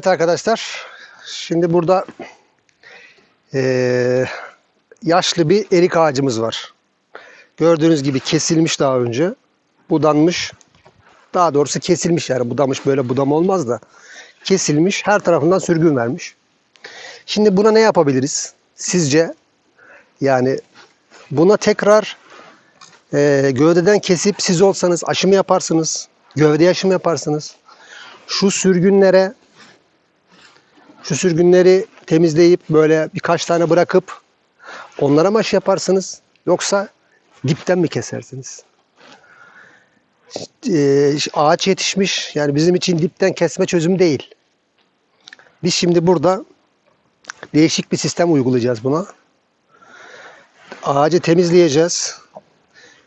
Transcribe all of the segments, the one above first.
Evet arkadaşlar. Şimdi burada eee, yaşlı bir erik ağacımız var. Gördüğünüz gibi kesilmiş daha önce. Budanmış. Daha doğrusu kesilmiş yani. Budamış böyle budama olmaz da. Kesilmiş. Her tarafından sürgün vermiş. Şimdi buna ne yapabiliriz? Sizce yani buna tekrar eee, gövdeden kesip siz olsanız aşımı yaparsınız. Gövde aşımı yaparsınız. Şu sürgünlere şu sürgünleri temizleyip böyle birkaç tane bırakıp onlara mı aşı yaparsınız? Yoksa dipten mi kesersiniz? Ee, ağaç yetişmiş. Yani bizim için dipten kesme çözüm değil. Biz şimdi burada değişik bir sistem uygulayacağız buna. Ağacı temizleyeceğiz.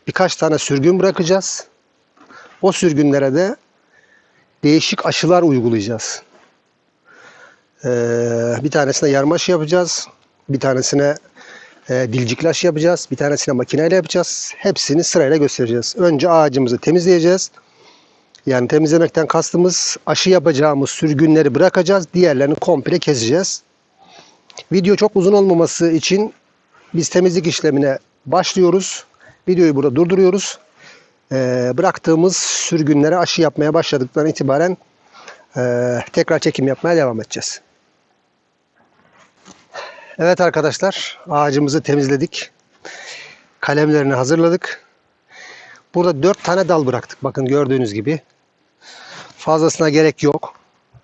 Birkaç tane sürgün bırakacağız. O sürgünlere de değişik aşılar uygulayacağız. Ee, bir tanesine yarma aşı yapacağız. Bir tanesine e, dilcikli aşı yapacağız. Bir tanesine makineyle yapacağız. Hepsini sırayla göstereceğiz. Önce ağacımızı temizleyeceğiz. Yani temizlemekten kastımız aşı yapacağımız sürgünleri bırakacağız. Diğerlerini komple keseceğiz. Video çok uzun olmaması için biz temizlik işlemine başlıyoruz. Videoyu burada durduruyoruz. Ee, bıraktığımız sürgünlere aşı yapmaya başladıktan itibaren ee, tekrar çekim yapmaya devam edeceğiz. Evet arkadaşlar ağacımızı temizledik. Kalemlerini hazırladık. Burada dört tane dal bıraktık. Bakın gördüğünüz gibi. Fazlasına gerek yok.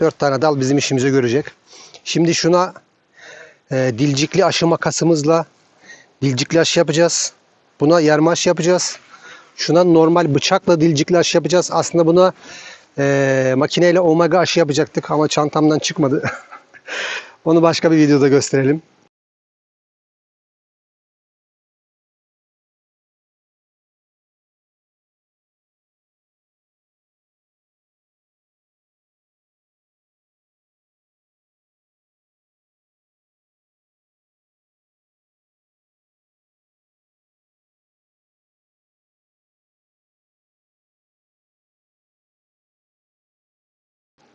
Dört tane dal bizim işimizi görecek. Şimdi şuna e, dilcikli aşı makasımızla dilcikli aşı yapacağız. Buna yarma aşı yapacağız. Şuna normal bıçakla dilcikli aşı yapacağız. Aslında buna e, makineyle omega aşı yapacaktık ama çantamdan çıkmadı. Onu başka bir videoda gösterelim.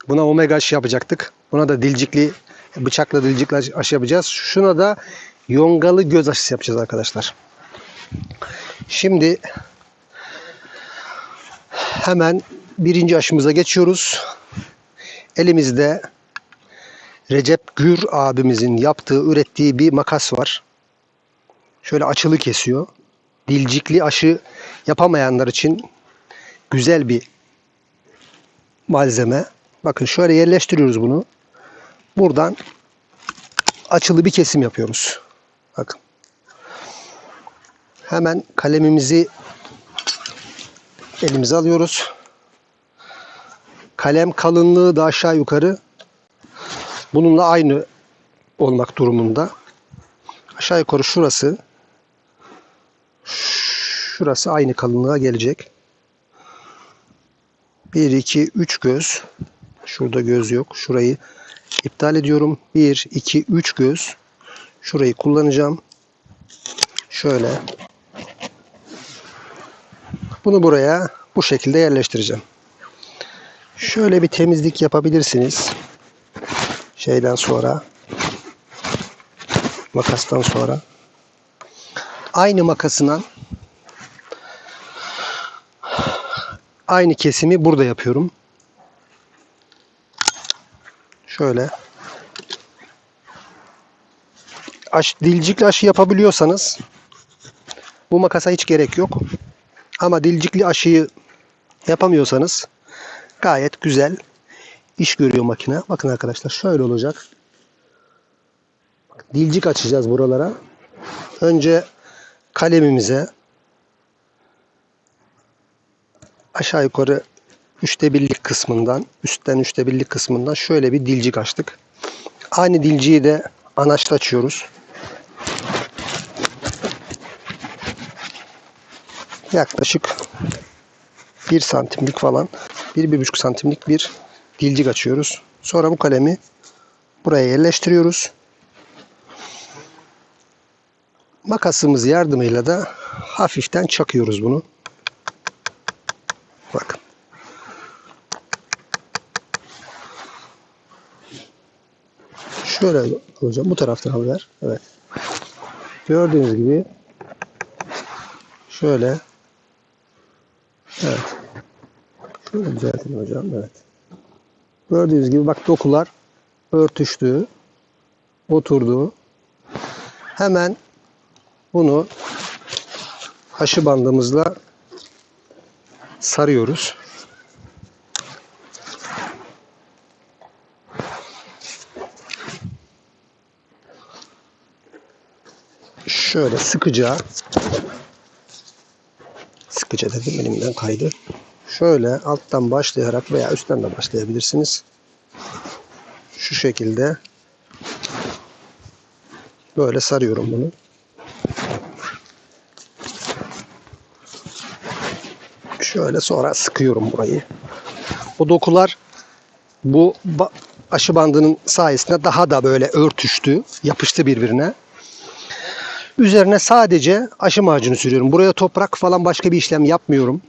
Buna omega aşı yapacaktık. Buna da dilcikli bıçakla dilcikli aşı- yapacağız. Şuna da yongalı göz aşısı yapacağız arkadaşlar. Şimdi hemen birinci aşımıza geçiyoruz. Elimizde Recep Gür abimizin yaptığı, ürettiği bir makas var. Şöyle açılı kesiyor. Dilcikli aşı yapamayanlar için güzel bir malzeme. Bakın şöyle yerleştiriyoruz bunu. Buradan açılı bir kesim yapıyoruz. Bakın. Hemen kalemimizi elimize alıyoruz. Kalem kalınlığı da aşağı yukarı bununla aynı olmak durumunda. Aşağı yukarı şurası şurası aynı kalınlığa gelecek. 1 2 3 göz. Şurada göz yok. Şurayı iptal ediyorum. 1 2 3 göz. Şurayı kullanacağım. Şöyle. Bunu buraya bu şekilde yerleştireceğim. Şöyle bir temizlik yapabilirsiniz. Şeyden sonra makastan sonra aynı makasından aynı kesimi burada yapıyorum. Şöyle. Aş, dilcikli aşı yapabiliyorsanız bu makasa hiç gerek yok. Ama dilcikli aşıyı yapamıyorsanız gayet güzel iş görüyor makine. Bakın arkadaşlar şöyle olacak. Dilcik açacağız buralara. Önce kalemimize aşağı yukarı üçte birlik kısmından, üstten üçte birlik kısmından şöyle bir dilcik açtık. Aynı dilciyi de anaçta açıyoruz. Yaklaşık 1 santimlik falan, 1-1,5 santimlik bir dilcik açıyoruz. Sonra bu kalemi buraya yerleştiriyoruz. Makasımız yardımıyla da hafiften çakıyoruz bunu. Şöyle alacağım. Bu taraftan ver. Evet. Gördüğünüz gibi şöyle Evet. Şöyle düzeltelim hocam. Evet. Gördüğünüz gibi bak dokular örtüştü. Oturdu. Hemen bunu aşı bandımızla sarıyoruz. Şöyle sıkıca sıkıca dedim elimden kaydı. Şöyle alttan başlayarak veya üstten de başlayabilirsiniz. Şu şekilde böyle sarıyorum bunu. Şöyle sonra sıkıyorum burayı. O dokular bu aşı bandının sayesinde daha da böyle örtüştü, yapıştı birbirine. Üzerine sadece aşı macunu sürüyorum. Buraya toprak falan başka bir işlem yapmıyorum.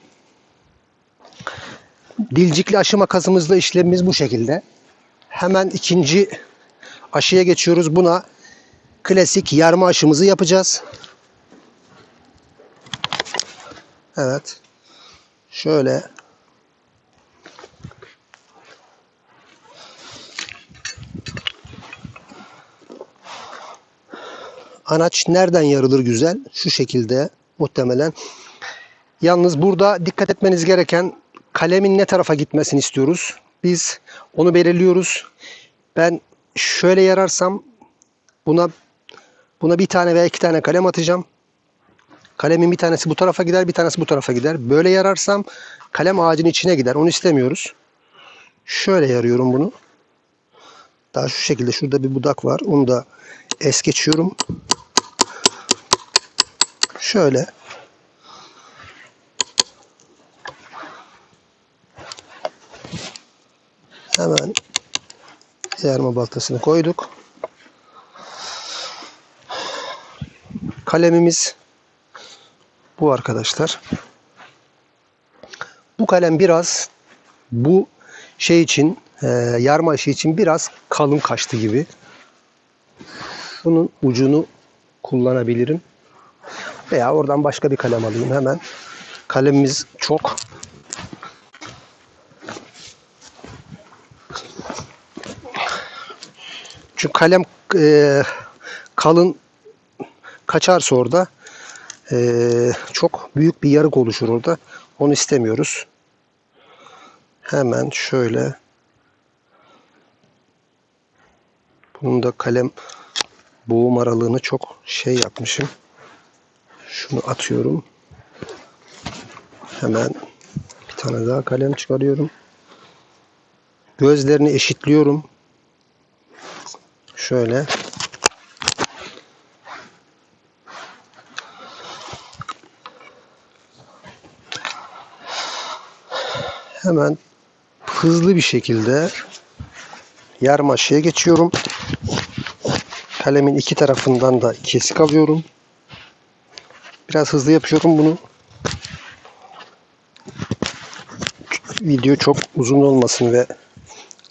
Dilcikli aşı makasımızla işlemimiz bu şekilde. Hemen ikinci aşıya geçiyoruz. Buna klasik yarma aşımızı yapacağız. Evet. Şöyle anaç nereden yarılır güzel? Şu şekilde muhtemelen. Yalnız burada dikkat etmeniz gereken kalemin ne tarafa gitmesini istiyoruz. Biz onu belirliyoruz. Ben şöyle yararsam buna buna bir tane veya iki tane kalem atacağım. Kalemin bir tanesi bu tarafa gider, bir tanesi bu tarafa gider. Böyle yararsam kalem ağacın içine gider. Onu istemiyoruz. Şöyle yarıyorum bunu. Daha şu şekilde şurada bir budak var. Onu da es geçiyorum. Şöyle. Hemen yarma baltasını koyduk. Kalemimiz bu arkadaşlar. Bu kalem biraz bu şey için e, yarma işi için biraz kalın kaçtı gibi. Bunun ucunu kullanabilirim. Veya oradan başka bir kalem alayım hemen. Kalemimiz çok. Çünkü kalem e, kalın kaçarsa orada e, çok büyük bir yarık oluşur orada. Onu istemiyoruz. Hemen şöyle bunun da kalem boğum aralığını çok şey yapmışım. Şunu atıyorum. Hemen bir tane daha kalem çıkarıyorum. Gözlerini eşitliyorum. Şöyle. Hemen hızlı bir şekilde yarmaşıya geçiyorum. Kalemin iki tarafından da kesik alıyorum. Biraz hızlı yapıyorum bunu. Video çok uzun olmasın ve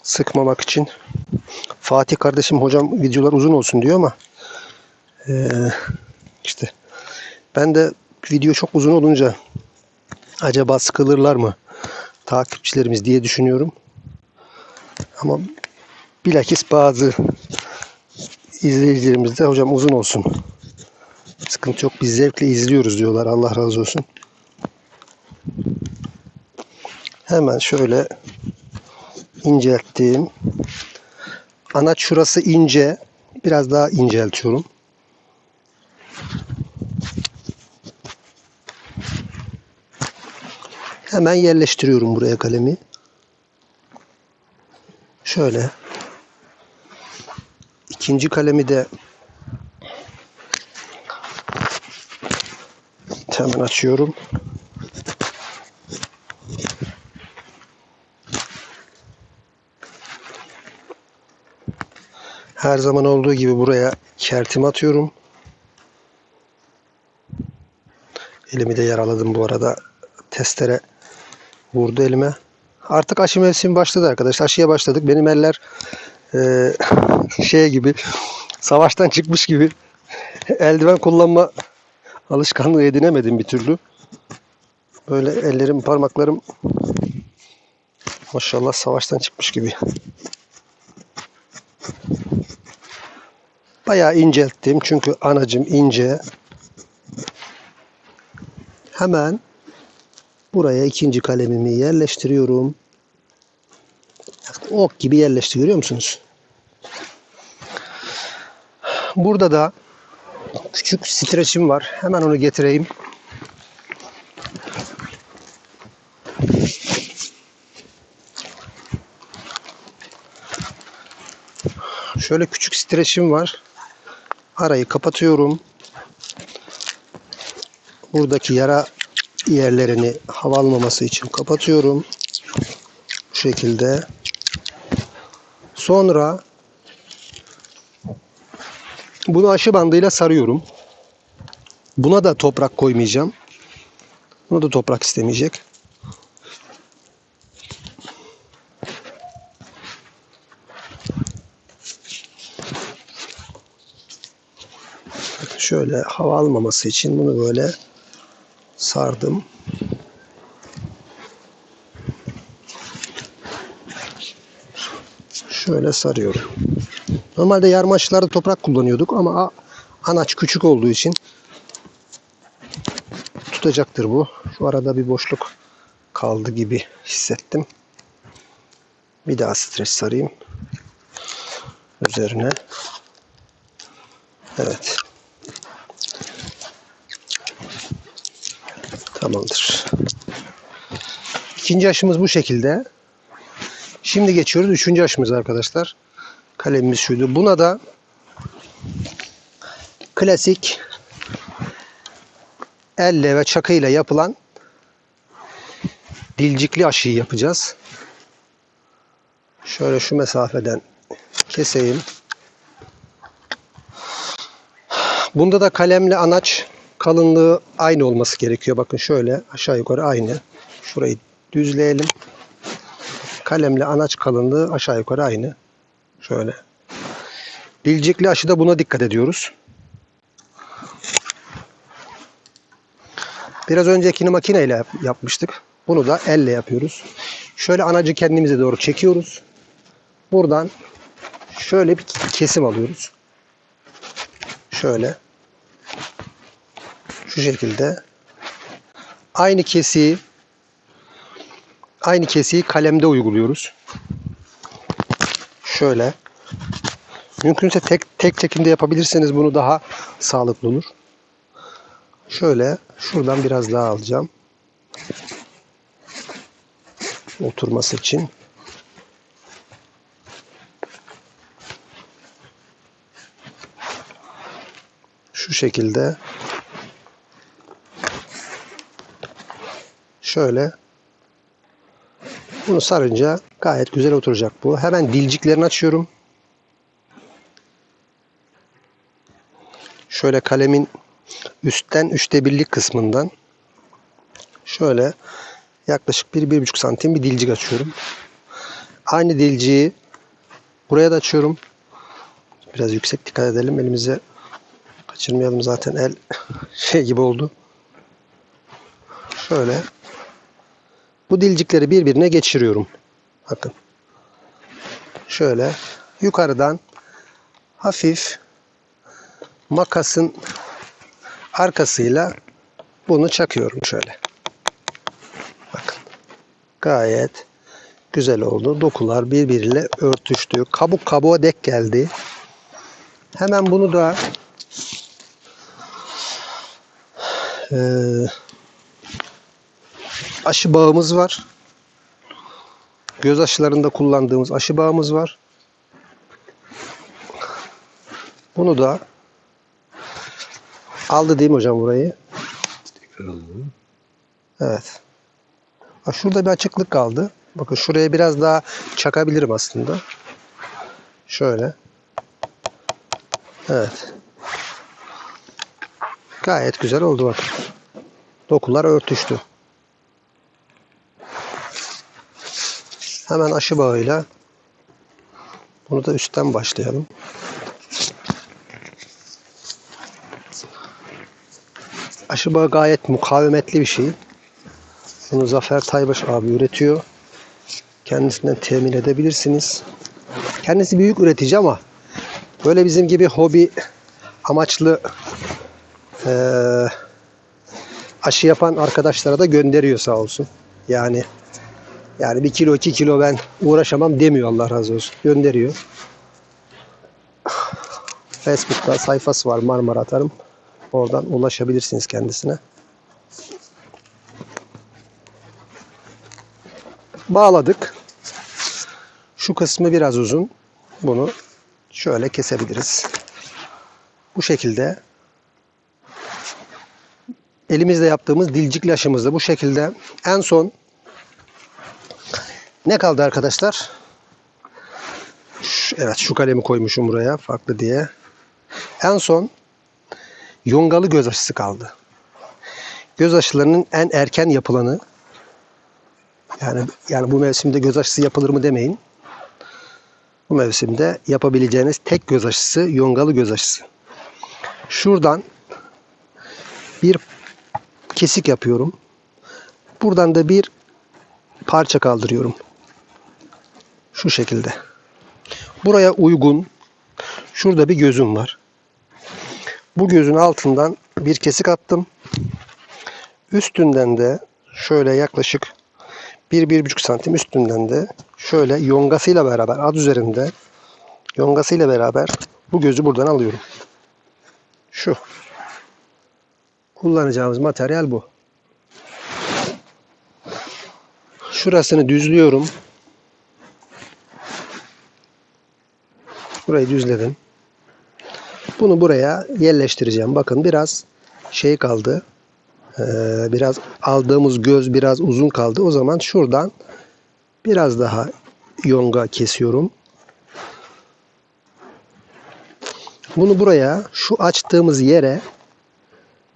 sıkmamak için. Fatih kardeşim hocam videolar uzun olsun diyor ama eee, işte ben de video çok uzun olunca acaba sıkılırlar mı takipçilerimiz diye düşünüyorum. Ama bilakis bazı izleyicilerimiz de hocam uzun olsun. Sıkıntı yok biz zevkle izliyoruz diyorlar. Allah razı olsun. Hemen şöyle incelttim. Anaç şurası ince. Biraz daha inceltiyorum. Hemen yerleştiriyorum buraya kalemi. Şöyle. İkinci kalemi de hemen açıyorum. Her zaman olduğu gibi buraya kertim atıyorum. Elimi de yaraladım bu arada. Testere vurdu elime. Artık aşı mevsimi başladı arkadaşlar. Aşıya başladık. Benim eller Ee, şey gibi savaştan çıkmış gibi eldiven kullanma alışkanlığı edinemedim bir türlü. Böyle ellerim, parmaklarım maşallah savaştan çıkmış gibi. Bayağı incelttim çünkü anacım ince. Hemen buraya ikinci kalemimi yerleştiriyorum. Ok gibi yerleşti görüyor musunuz? Burada da küçük streçim var. Hemen onu getireyim. Şöyle küçük streçim var. Arayı kapatıyorum. Buradaki yara yerlerini hava almaması için kapatıyorum. Bu şekilde. Sonra bunu aşı bandıyla sarıyorum. Buna da toprak koymayacağım. Buna da toprak istemeyecek. Şöyle hava almaması için bunu böyle sardım. Şöyle sarıyorum. Normalde yarma aşılarda toprak kullanıyorduk ama anaç küçük olduğu için tutacaktır bu. Şu arada bir boşluk kaldı gibi hissettim. Bir daha streç sarayım. Üzerine. Evet. Tamamdır. İkinci aşımız bu şekilde. Şimdi geçiyoruz üçüncü aşımız arkadaşlar. Kalemimiz şuydu. Buna da klasik elle ve çakıyla yapılan dilcikli aşıyı yapacağız. Şöyle şu mesafeden keseyim. Bunda da kalemle anaç kalınlığı aynı olması gerekiyor. Bakın şöyle aşağı yukarı aynı. Şurayı düzleyelim. Kalemle anaç kalınlığı aşağı yukarı aynı. Şöyle. Dilcikli aşıda buna dikkat ediyoruz. Biraz öncekini makineyle yap- yapmıştık. Bunu da elle yapıyoruz. Şöyle anacı kendimize doğru çekiyoruz. Buradan şöyle bir kesim alıyoruz. Şöyle. Şu şekilde. Aynı kesiği aynı kesiği kalemde uyguluyoruz. Şöyle. Mümkünse tek tek çekimde yapabilirseniz bunu daha sağlıklı olur. Şöyle şuradan biraz daha alacağım. Oturması için. Şu şekilde. Şöyle. Bunu sarınca gayet güzel oturacak bu. Hemen dilciklerini açıyorum. Şöyle kalemin üstten üçte birlik kısmından şöyle yaklaşık 1-1,5 santim bir dilcik açıyorum. Aynı dilciyi buraya da açıyorum. Biraz yüksek dikkat edelim. Elimize kaçırmayalım zaten el şey gibi oldu. Şöyle bu dilcikleri birbirine geçiriyorum. Bakın. Şöyle yukarıdan hafif makasın arkasıyla bunu çakıyorum şöyle. Bakın. Gayet güzel oldu. Dokular birbiriyle örtüştü. Kabuk kabuğa dek geldi. Hemen bunu da eee aşı bağımız var. Göz aşılarında kullandığımız aşı bağımız var. Bunu da aldı değil mi hocam burayı? Evet. Ha, şurada bir açıklık kaldı. Bakın şuraya biraz daha çakabilirim aslında. Şöyle. Evet. Gayet güzel oldu bakın. Dokular örtüştü. Hemen aşı bağıyla Bunu da üstten başlayalım. Aşı bağı gayet mukavemetli bir şey. Bunu Zafer Taybaş abi üretiyor. Kendisinden temin edebilirsiniz. Kendisi büyük üretici ama böyle bizim gibi hobi amaçlı eee, aşı yapan arkadaşlara da gönderiyor sağ olsun. Yani yani bir kilo iki kilo ben uğraşamam demiyor Allah razı olsun. Gönderiyor. Facebook'ta sayfası var Marmara Atarım. Oradan ulaşabilirsiniz kendisine. Bağladık. Şu kısmı biraz uzun. Bunu şöyle kesebiliriz. Bu şekilde elimizde yaptığımız dilcikli aşımızda bu şekilde en son ne kaldı arkadaşlar? Evet şu kalemi koymuşum buraya farklı diye. En son yongalı göz aşısı kaldı. Göz aşılarının en erken yapılanı yani yani bu mevsimde göz aşısı yapılır mı demeyin. Bu mevsimde yapabileceğiniz tek göz aşısı yongalı göz aşısı. Şuradan bir kesik yapıyorum. Buradan da bir parça kaldırıyorum. Şu şekilde. Buraya uygun şurada bir gözüm var. Bu gözün altından bir kesik attım. Üstünden de şöyle yaklaşık 1-1,5 santim üstünden de şöyle yongasıyla beraber ad üzerinde yongasıyla beraber bu gözü buradan alıyorum. Şu. Kullanacağımız materyal bu. Şurasını düzlüyorum. Burayı düzledim. Bunu buraya yerleştireceğim. Bakın biraz şey kaldı. Ee, biraz aldığımız göz biraz uzun kaldı. O zaman şuradan biraz daha yonga kesiyorum. Bunu buraya şu açtığımız yere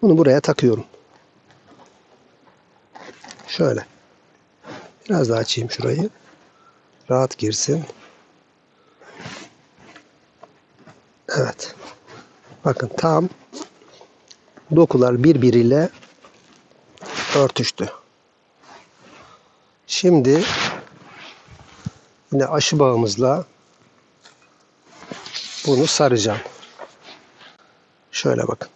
bunu buraya takıyorum. Şöyle. Biraz daha açayım şurayı. Rahat girsin. Evet. Bakın tam dokular birbiriyle örtüştü. Şimdi yine aşı bağımızla bunu saracağım. Şöyle bakın.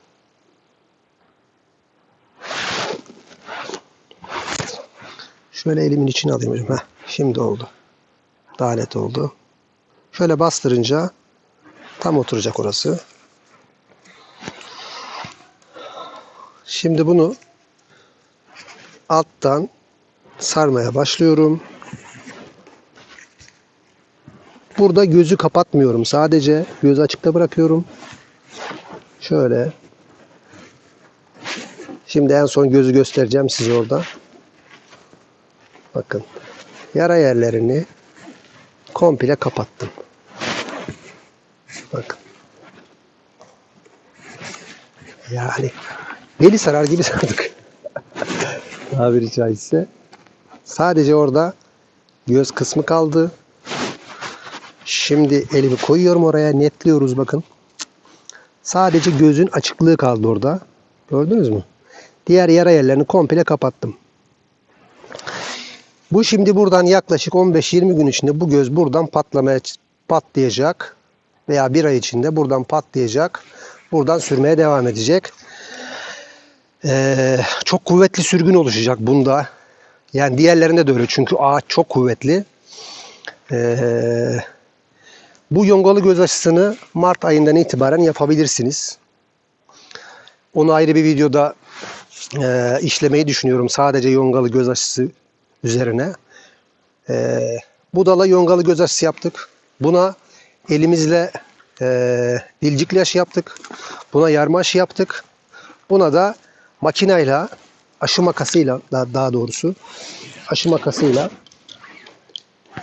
Şöyle elimin içine alayım hocam. Heh, şimdi oldu. Daha oldu. Şöyle bastırınca tam oturacak orası. Şimdi bunu alttan sarmaya başlıyorum. Burada gözü kapatmıyorum. Sadece gözü açıkta bırakıyorum. Şöyle. Şimdi en son gözü göstereceğim size orada. Bakın. Yara yerlerini komple kapattım. Bakın. Yani beli sarar gibi sardık. Tabiri caizse. Sadece orada göz kısmı kaldı. Şimdi elimi koyuyorum oraya. Netliyoruz bakın. Sadece gözün açıklığı kaldı orada. Gördünüz mü? Diğer yara yerlerini komple kapattım. Bu şimdi buradan yaklaşık 15-20 gün içinde bu göz buradan patlamaya patlayacak veya bir ay içinde buradan patlayacak. Buradan sürmeye devam edecek. Ee, çok kuvvetli sürgün oluşacak bunda. Yani diğerlerinde de öyle çünkü ağaç çok kuvvetli. Ee, bu yongalı göz aşısını Mart ayından itibaren yapabilirsiniz. Onu ayrı bir videoda e, işlemeyi düşünüyorum. Sadece yongalı göz aşısı üzerine. E, budala yongalı göz aşısı yaptık. Buna elimizle e, dilcikli aşı yaptık. Buna yarma aşı yaptık. Buna da makineyle aşı makasıyla daha doğrusu aşı makasıyla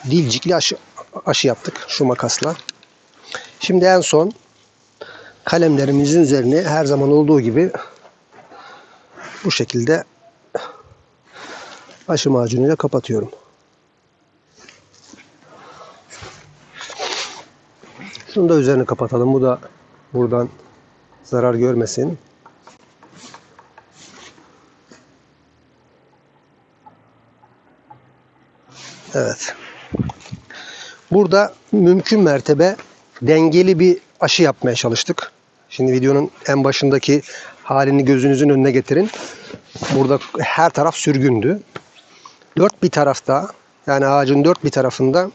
dilcikli aşı, aşı yaptık şu makasla. Şimdi en son kalemlerimizin üzerine her zaman olduğu gibi bu şekilde aşı macunuyla kapatıyorum. Şunu da üzerini kapatalım. Bu da buradan zarar görmesin. Evet. Burada mümkün mertebe dengeli bir aşı yapmaya çalıştık. Şimdi videonun en başındaki halini gözünüzün önüne getirin. Burada her taraf sürgündü. Dört bir tarafta yani ağacın dört bir tarafında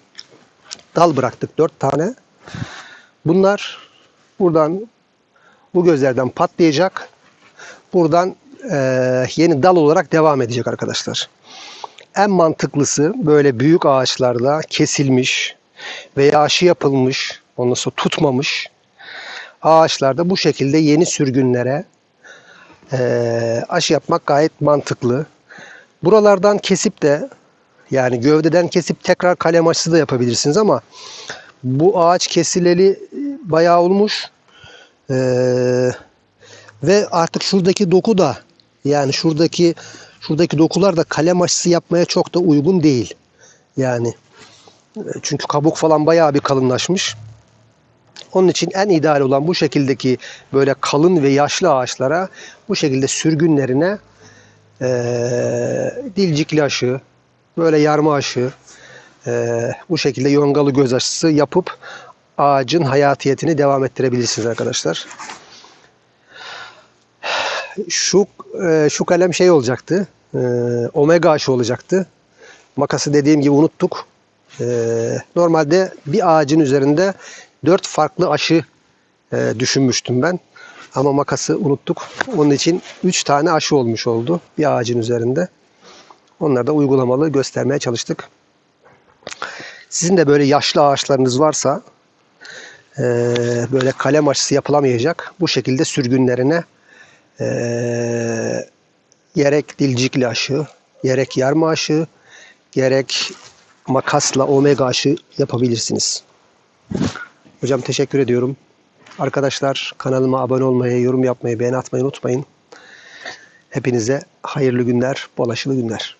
dal bıraktık dört tane. Bunlar buradan bu gözlerden patlayacak. Buradan eee, yeni dal olarak devam edecek arkadaşlar. En mantıklısı böyle büyük ağaçlarda kesilmiş veya aşı yapılmış, ondan sonra tutmamış ağaçlarda bu şekilde yeni sürgünlere eee, aşı yapmak gayet mantıklı. Buralardan kesip de yani gövdeden kesip tekrar kalem aşısı da yapabilirsiniz ama bu ağaç kesileli bayağı olmuş. Ee, ve artık şuradaki doku da yani şuradaki şuradaki dokular da kalem aşısı yapmaya çok da uygun değil. Yani e, çünkü kabuk falan bayağı bir kalınlaşmış. Onun için en ideal olan bu şekildeki böyle kalın ve yaşlı ağaçlara bu şekilde sürgünlerine eee dilcikli aşı, böyle yarma aşı, eee, bu şekilde yongalı göz aşısı yapıp ağacın hayatiyetini devam ettirebilirsiniz arkadaşlar. Şu eee, şu kalem şey olacaktı. eee, omega aşı olacaktı. Makası dediğim gibi unuttuk. Eee, normalde bir ağacın üzerinde dört farklı aşı düşünmüştüm ben. Ama makası unuttuk. Onun için 3 tane aşı olmuş oldu bir ağacın üzerinde. Onları da uygulamalı göstermeye çalıştık. Sizin de böyle yaşlı ağaçlarınız varsa eee, böyle kalem aşısı yapılamayacak. Bu şekilde sürgünlerine eee, gerek dilcikli aşı, gerek yarma aşı, gerek makasla omega aşı yapabilirsiniz. Hocam teşekkür ediyorum. Arkadaşlar kanalıma abone olmayı, yorum yapmayı, beğeni atmayı unutmayın. Hepinize hayırlı günler, bol aşılı günler.